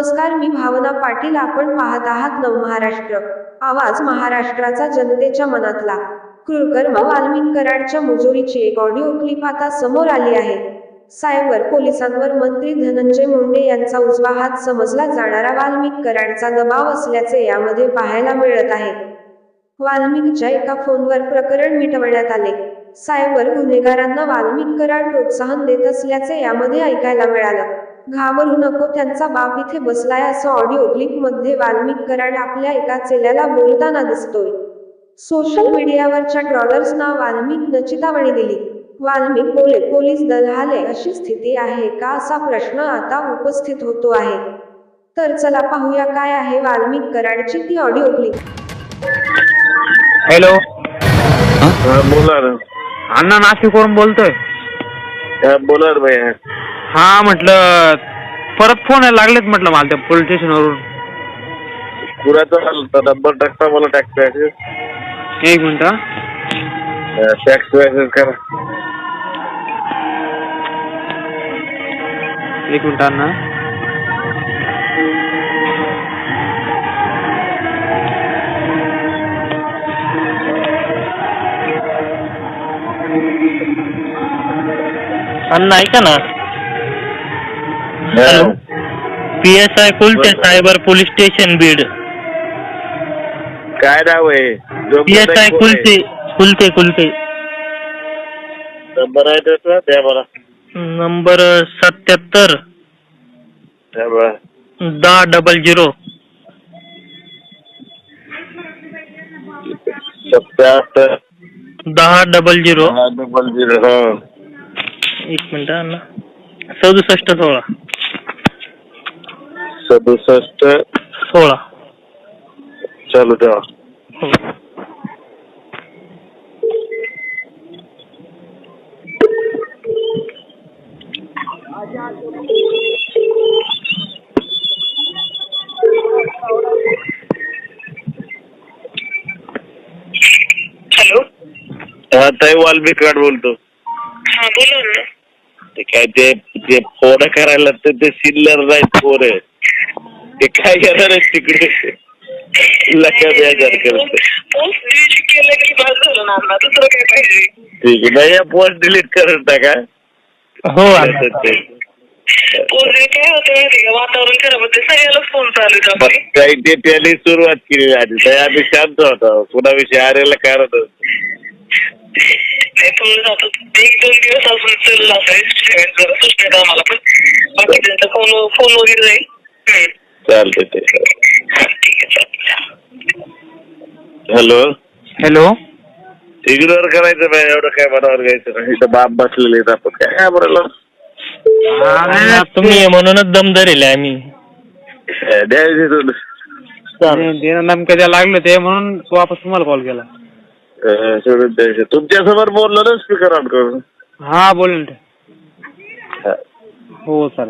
नमस्कार मी भावना पाटील. आपण पाहत आहात नवमहाराष्ट्र आवाज महाराष्ट्राचा जनतेच्या मनातला. कृळकर्म वाल्मिक कराडच्या मुजोरीची एक ऑडिओ क्लिप आता समोर आली आहे. सायबर पोलिसांवर मंत्री धनंजय मुंडे यांचा उजवा हात समजला जाणारा वाल्मिक कराडचा दबाव असल्याचे यामध्ये पाहायला मिळत आहे. वाल्मिकच्या एका फोनवर प्रकरण मिटवण्यात आले. सायबर गुन्हेगारांना वाल्मिक कराड प्रोत्साहन देत असल्याचे यामध्ये ऐकायला मिळालं. घाबरू नको त्यांचा बाप इथे बसलाय असं ऑडिओ क्लिपमध्ये वाल्मिक कराड आपल्या एका चेल्याला बोलताना दिसतोय. सोशल मीडियावरच्या ट्रॉलर्सना वाल्मिकनं चितावणी दिली. वाल्मिक बोले पोलीस दल हाले अशी स्थिती आहे का? असा प्रश्न आता उपस्थित होतो आहे. तर चला पाहूया काय आहे वाल्मिक कराडची ती ऑडिओ क्लिप हॅलो बोला ना. अण्णा नाशिकवरून बोलतोय. हा, बोला भैया हा म्हटलं परत फोन यायला लागलेत म्हटलं मला त्या पोलीस स्टेशनवरून आलता नंबर टाकता मला टॅक्स मॅसेज एक मिनिट हा. टॅक्स मॅसेज करा. एक मिनिट अण्णा. अण्णा ऐका ना. हा. P S I Kulte cyber police station Beed काय नाव आहे? P S I Kulte Kulte Kulte number आहे त्याचा? द्या मला. नंबर सत्याहत्तर. द्या मला दहा डबल झिरो सत्याहत्तर. दहा डबल झिरो डबल झिरो एक मिनिट अण्णा सदुसष्ट सोळा. सदुसष्ट सोळा. चालू ठेवा. हो. हॅलो. हा ताई वाल्मिक कराड बोलतो. हा बोला ना. ते काय ते ते फोन करायला तर ते सिल्लर नाही फोन आहे ते काय करणार आहे तिकडे? पोस्ट डिलीट केलं की बस झालं ना दुसरं काय पाहिजे? ठीक आहे नाही पोस्ट डिलीट करत टाका. हो पोस्ट काय होतं माहिती का? वातावरण खराब होते. सगळ्याला फोन चालू. काही ते त्याने सुरुवात केली आधी. तर आम्ही शांत होतो. कुणाविषयी आरेला नाही थोडं जातो एक दोन दिवस अजून चाललं असं जरा सुचण्यात आम्हाला पण. बाकी त्यांचा फोन फोन वगैरे जाईल. चालते ते. ठीक आहे चालेल हॅलो? हॅलो? इग्नोर करायचं नाही एवढं काय मनावर घ्यायचं नाही. इथं बाप बसलेले आहेत आपण. काय काय बरं अण्णा, तुम्ही म्हणूनच दम धरेल आम्ही. द्यायचे नेमकं द्यायला लागलं ते म्हणून वापस तुम्हाला कॉल केला. अं, सोडून द्यायचं तुमच्यासमोर बोललो ना स्पीकर ऑन करून. हा बोल हा. हो चालेल.